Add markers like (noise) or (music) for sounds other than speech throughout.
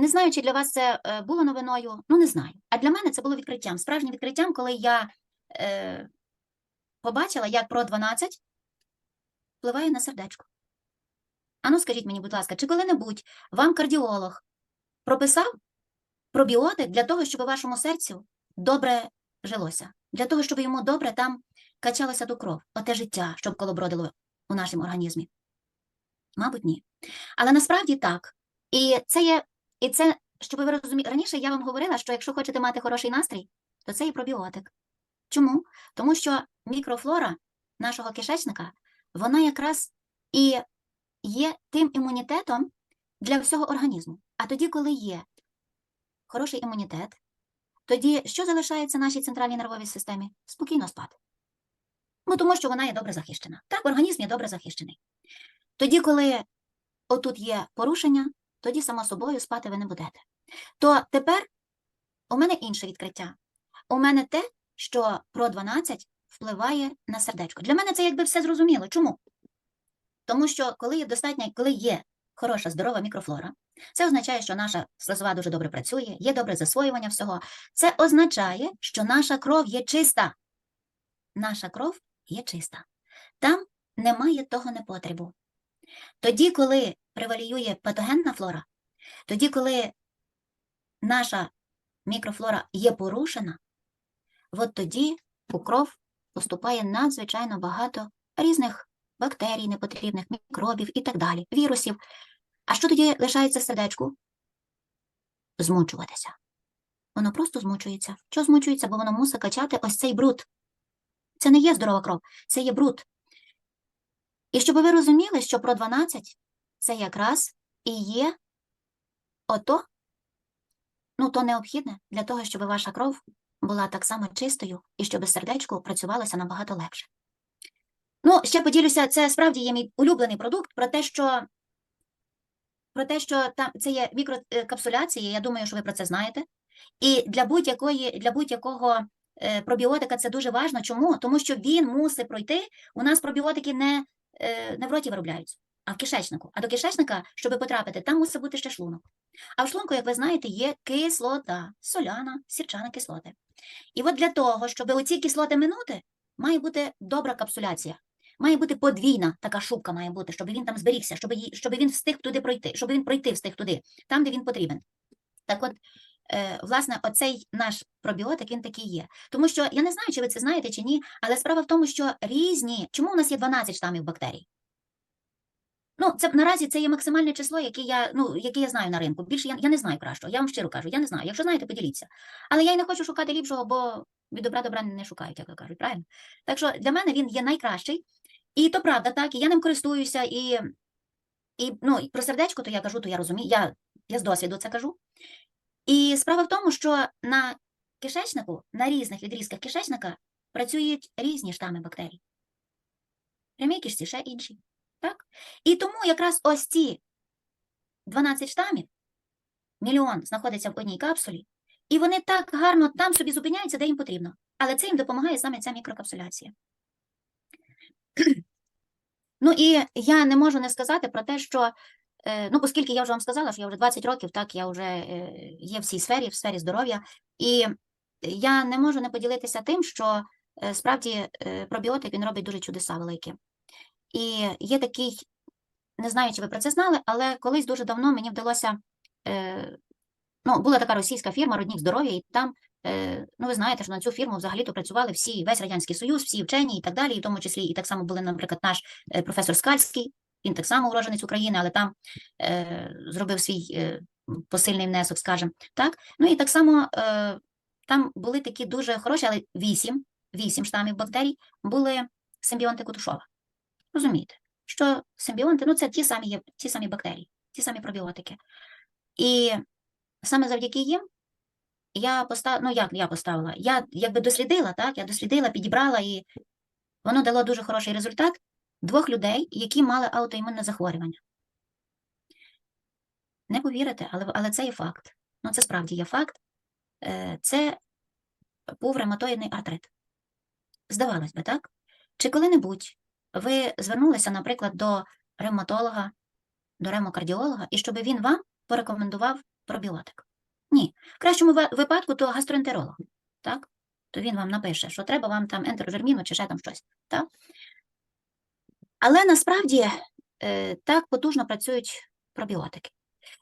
Не знаю, чи для вас це е, було новиною, ну не знаю. А для мене це було відкриттям, справжнім відкриттям, коли я е, побачила, як про 12 впливає на сердечко. Ану, скажіть мені, будь ласка, чи коли-небудь вам кардіолог прописав пробіотик для того, щоб вашому серцю добре жилося, для того, щоб йому добре там качалося до кров, оте життя, щоб колобродило у нашому організмі? Мабуть, ні. Але насправді так. І це є, і це, щоб ви розуміли, раніше я вам говорила, що якщо хочете мати хороший настрій, то це і пробіотик. Чому? Тому що мікрофлора нашого кишечника, вона якраз і є тим імунітетом для всього організму. А тоді, коли є хороший імунітет, тоді що залишається нашій центральній нервовій системі? Спокійно спати. Ну, тому що вона є добре захищена. Так, організм є добре захищений. Тоді, коли отут є порушення, тоді, само собою, спати ви не будете. То тепер у мене інше відкриття. У мене те, що про 12 впливає на сердечко. Для мене це якби все зрозуміло. Чому? Тому що коли є достатня, коли є хороша здорова мікрофлора, це означає, що наша слизова дуже добре працює, є добре засвоювання всього. Це означає, що наша кров є чиста. Наша кров є чиста. Там немає того непотребу. Тоді, коли преваліює патогенна флора, тоді, коли наша мікрофлора є порушена, от тоді у кров поступає надзвичайно багато різних бактерій, непотрібних, мікробів і так далі, вірусів. А що тоді лишається сердечку? Змучуватися. Воно просто змучується. Що змучується? Бо воно мусить качати ось цей бруд. Це не є здорова кров, це є бруд. І щоб ви розуміли, що про 12 це якраз і є ото, ну, то необхідне для того, щоб ваша кров була так само чистою і щоб сердечко працювалося набагато легше. Ну, ще поділюся, це справді є мій улюблений продукт про те, що про те, що там це є мікрокапсуляція, я думаю, що ви про це знаєте. І для будь-якої для будь-якого е, пробіотика це дуже важливо. Чому? Тому що він мусить пройти. У нас пробіотики не, е, не в роті виробляються, а в кишечнику. А до кишечника, щоб потрапити, там мусить бути ще шлунок. А в шлунку, як ви знаєте, є кислота, соляна, сірчана кислоти. І от для того, щоб оці кислоти минути, має бути добра капсуляція. Має бути подвійна така шубка, має бути, щоб він там зберігся, щоб, її, щоб він встиг туди пройти, щоб він пройти встиг туди, там, де він потрібен. Так от, е, власне, оцей наш пробіотик, він такий є. Тому що я не знаю, чи ви це знаєте чи ні, але справа в тому, що різні. Чому у нас є 12 штамів бактерій? Ну, це наразі це є максимальне число, яке я, ну, яке я знаю на ринку. Більше я, я не знаю кращого. Я вам щиро кажу, я не знаю. Якщо знаєте, поділіться. Але я й не хочу шукати ліпшого, бо від добра добра не шукають, як кажуть, правильно? Так що для мене він є найкращий. І то правда, так, і я ним користуюся, і, і ну, про сердечко, то я кажу, то я розумію, я, я з досвіду це кажу. І справа в тому, що на кишечнику, на різних відрізках кишечника працюють різні штами бактерій. Прямій кишці ще інші. Так? І тому якраз ось ці 12 штамів, мільйон знаходиться в одній капсулі, і вони так гарно там собі зупиняються, де їм потрібно. Але це їм допомагає саме ця мікрокапсуляція. (clears throat) Ну і я не можу не сказати про те, що, е, ну, оскільки я вже вам сказала, що я вже 20 років, так, я вже е, є в цій сфері, в сфері здоров'я, і я не можу не поділитися тим, що е, справді пробіотик він робить дуже чудеса великі. І є такий, не знаю, чи ви про це знали, але колись дуже давно мені вдалося. Е, ну, була така російська фірма Роднік здоров'я, і там, е, ну ви знаєте, що на цю фірму взагалі-то працювали всі, весь Радянський Союз, всі вчені і так далі, і в тому числі і так само були, наприклад, наш е, професор Скальський, він так само уродженець України, але там е, зробив свій е, посильний внесок, скажімо, так. Ну і так само е, там були такі дуже хороші, але вісім, вісім штамів бактерій були симбіонти Кутушова. Розумієте, що симбіонти, ну це ті самі ті самі бактерії, ті самі пробіотики. І саме завдяки їм я поставила, ну як я поставила, я якби дослідила, так, я дослідила, підібрала, і воно дало дуже хороший результат двох людей, які мали аутоімунне захворювання. Не повірите, але, але це є факт. Ну, це справді є факт. Е, Це був ревматоїдний артрит. Здавалось би, так? Чи коли-небудь ви звернулися, наприклад, до ревматолога, до ремокардіолога, і щоб він вам порекомендував пробіотик. Ні. В кращому випадку то гастроентеролог, так? То він вам напише, що треба вам там ентерожерміну чи ще там щось. Так? Але насправді е, так потужно працюють пробіотики.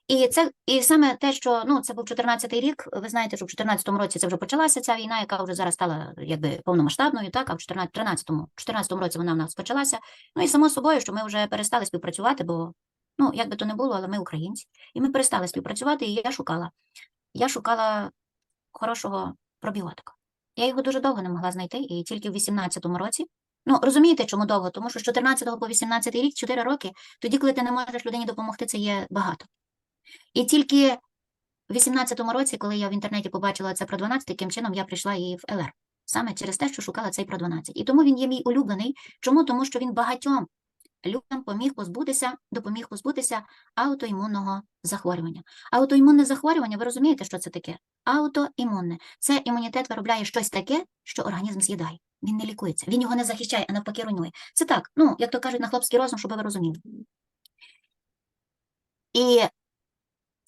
І це і саме те, що ну це був 14-й рік. Ви знаєте, що в 14-му році це вже почалася ця війна, яка вже зараз стала якби повномасштабною, так а в 14 13-му, 14-му році вона в нас почалася. Ну і само собою, що ми вже перестали співпрацювати, бо ну як би то не було, але ми українці, і ми перестали співпрацювати. І я шукала. Я шукала хорошого пробіотика. Я його дуже довго не могла знайти, і тільки в 18-му році. Ну, розумієте, чому довго? Тому що з 14 по 18 рік, 4 роки, тоді, коли ти не можеш людині допомогти, це є багато. І тільки в 18-му році, коли я в інтернеті побачила це про 12, таким чином я прийшла і в ЛР. Саме через те, що шукала цей про 12. І тому він є мій улюблений. Чому? Тому що він багатьом людям поміг позбутися, допоміг позбутися аутоімунного захворювання. Аутоімунне захворювання, ви розумієте, що це таке? Аутоімунне. Це імунітет виробляє щось таке, що організм з'їдає. Він не лікується, він його не захищає, а навпаки руйнує. Це так, ну, як то кажуть, на хлопський розум, щоб ви розуміли. І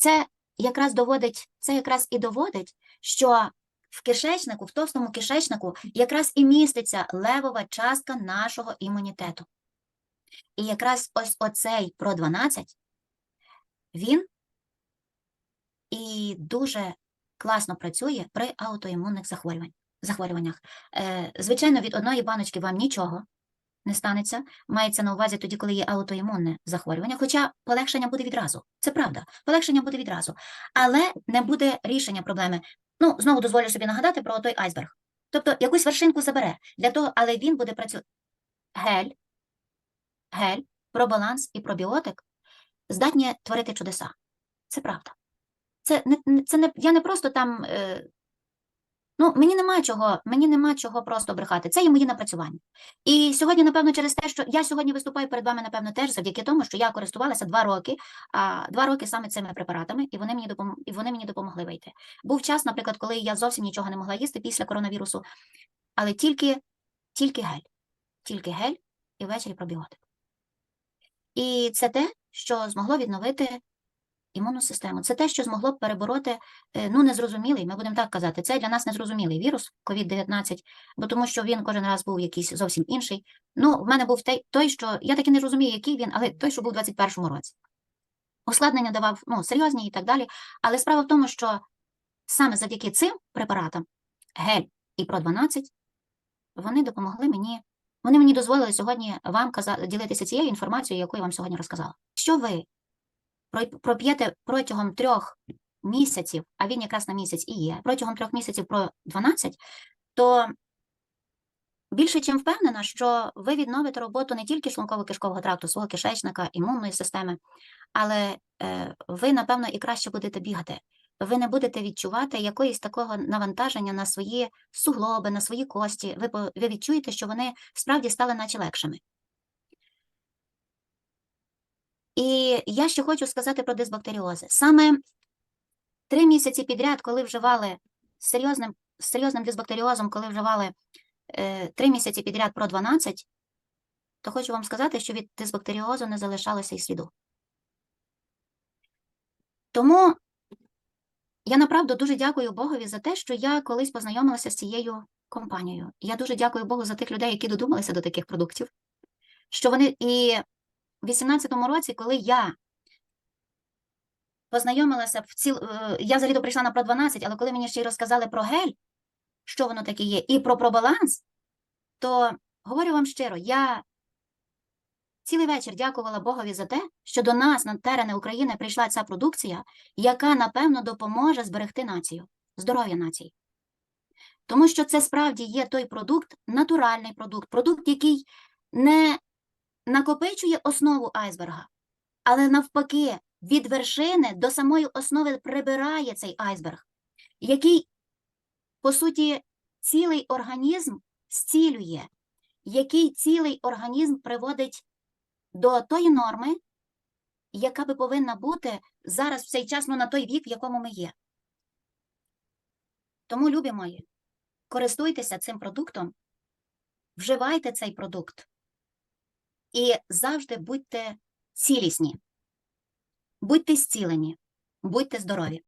це якраз доводить, це якраз і доводить, що в кишечнику, в товстому кишечнику, якраз і міститься левова частка нашого імунітету. І якраз ось оцей про 12, він і дуже класно працює при аутоімунних захворюваннях. Е, звичайно, від одної баночки вам нічого не станеться. Мається на увазі тоді, коли є аутоімунне захворювання, хоча полегшення буде відразу. Це правда, полегшення буде відразу. Але не буде рішення проблеми. Ну, знову дозволю собі нагадати про той айсберг. Тобто якусь вершинку забере для того, але він буде працювати. Гель, гель, пробаланс і пробіотик здатні творити чудеса. Це правда. Це не, це не я не просто там. Е, ну, мені нема чого, мені нема чого просто брехати. Це є мої напрацювання. І сьогодні, напевно, через те, що я сьогодні виступаю перед вами, напевно, теж завдяки тому, що я користувалася два роки, а два роки саме цими препаратами, і вони мені допом... і вони мені допомогли вийти. Був час, наприклад, коли я зовсім нічого не могла їсти після коронавірусу, але тільки, тільки гель, тільки гель і ввечері пробіотик. І це те, що змогло відновити імунну систему. Це те, що змогло б перебороти е, ну незрозумілий, ми будемо так казати. Це для нас незрозумілий вірус COVID-19, бо тому що він кожен раз був якийсь зовсім інший. Ну, в мене був той, той, що я таки не розумію, який він, але той, що був у 21-му році. Ускладнення давав ну, серйозні і так далі. Але справа в тому, що саме завдяки цим препаратам, гель і ПРО-12, вони допомогли мені. Вони мені дозволили сьогодні вам ділитися цією інформацією, яку я вам сьогодні розказала. Що ви про- проп'єте протягом трьох місяців, а він якраз на місяць і є, протягом трьох місяців про 12, то більше чим впевнена, що ви відновите роботу не тільки шлунково-кишкового тракту, свого кишечника, імунної системи, але е, ви, напевно, і краще будете бігати. Ви не будете відчувати якоїсь такого навантаження на свої суглоби, на свої кості. Ви, ви відчуєте, що вони справді стали наче легшими. І я ще хочу сказати про дисбактеріози. Саме три місяці підряд, коли вживали з серйозним, з серйозним дисбактеріозом, коли вживали е, три місяці підряд про 12, то хочу вам сказати, що від дисбактеріозу не залишалося й сліду. Тому я направду дуже дякую Богові за те, що я колись познайомилася з цією компанією. Я дуже дякую Богу за тих людей, які додумалися до таких продуктів. Що вони і в 18-му році, коли я познайомилася в ціл... е, я взагалі прийшла на про 12, але коли мені ще й розказали про гель, що воно таке є, і про пробаланс, то говорю вам щиро, я цілий вечір дякувала Богові за те, що до нас на терени України прийшла ця продукція, яка, напевно, допоможе зберегти націю, здоров'я нації. Тому що це справді є той продукт, натуральний продукт, продукт, який не накопичує основу айсберга, але навпаки, від вершини до самої основи прибирає цей айсберг, який, по суті, цілий організм зцілює, який цілий організм приводить до тої норми, яка би повинна бути зараз в цей час ну, на той вік, в якому ми є. Тому, любі мої, користуйтеся цим продуктом, вживайте цей продукт і завжди будьте цілісні, будьте зцілені, будьте здорові.